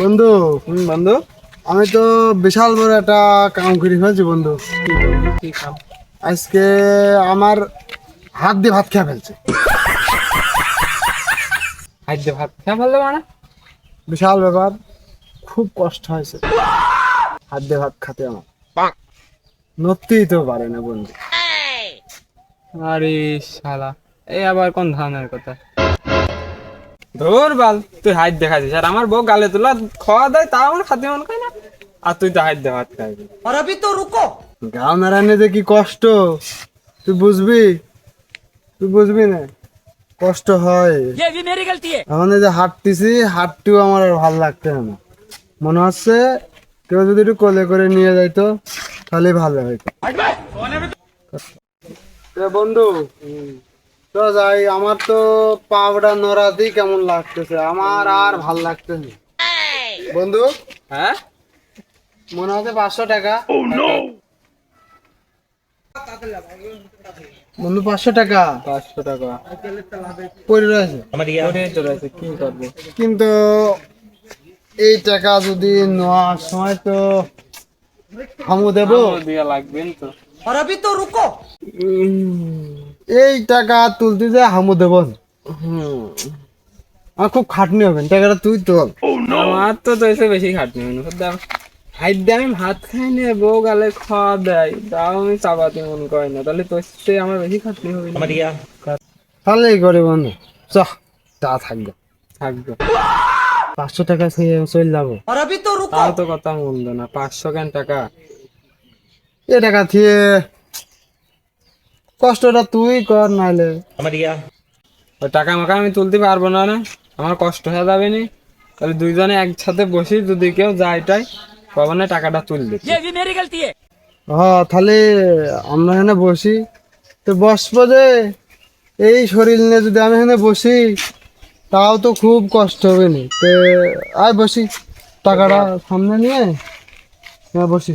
বন্ধু হুম বন্ধু? আমি তো বিশাল বড় একটা কাম করে ফেলছি বন্ধু। আজকে আমার হাত দিয়ে ভাত খেয়ে ফেলছে। খাদ্য ভাত খেয়ে ফেলল মানে? বিশাল ব্যাপার খুব কষ্ট হয়েছে। হাত দিয়ে ভাত খাতে আমার। নড়তেই তো পারে না বন্ধু। আরে শালা এই আবার কোন ধরনের কথা? ধর বাল তুই হাইট দেখাছিস আর আমার বউ গালে তোলা খাওয়া দেয় তাও আমার খাতে মন খায় না। আর তুই তো হাইট দে ভাত খাইবি গাও নারায়ণে যে কি কষ্ট। তুই বুঝবি? তুই বুঝবি না? কষ্ট হয়। এখন এই যে হাঁটতেছি হাঁটতেও আমার আর ভালো লাগতে না। মনে হচ্ছে কেউ যদি একটু কোলে করে নিয়ে যাইতো তাহলে ভালো হইতো। এ বন্ধু তো যাই আমার তো পাউডার নড়াতেই কেমন লাগতেছে? আমার আর ভালো লাগতেছে বন্ধু? হ্যাঁ? মনে হচ্ছে পাঁচশো টাকা। বন্ধু পাঁচশো টাকা। পাঁচশো টাকা। পড়ে রয়েছে। রয়েছে কি করব? কিন্তু এই টাকা যদি নেওয়ার সময় তো হামু দেব। দিয়া লাগবে তো। এই টাকা তুলতে যে হামু দেব না। আমার খুব খাটনি হবে টাকাটা তুই তো আমার তো তো এসে বেশি খাটনি হয় না হাইট দিয়ে আমি ভাত খাই না বউ গালে খাওয়া দেয়। তাও আমি চাপাতে মন করে না তাহলে তোর সে আমার বেশি খাটনি হবে না। তাহলে এই করে বন্ধু চ তা থাকবে থাকবে পাঁচশো টাকা খেয়ে চলে যাব। তাও তো কথা মন্দ না পাঁচশো কেন টাকা? এ টাকা দিয়ে কষ্টটা তুই কর নাইলে। ওই টাকা মাকা আমি তুলতে পারব না না। আমার কষ্ট হয়ে যাবে নি। তাহলে দুইজনে একসাথে বসি যদি কেউ যায় টাই কখনো টাকাটা তুলবে হ তাহলে আমরা এখানে বসি। তো বসবো যে এই শরীর নিয়ে যদি আমি এখানে বসি তাও তো খুব কষ্ট হবে নি। তো আয় বসি। টাকাটা সামনে নিয়ে হ্যাঁ বসি।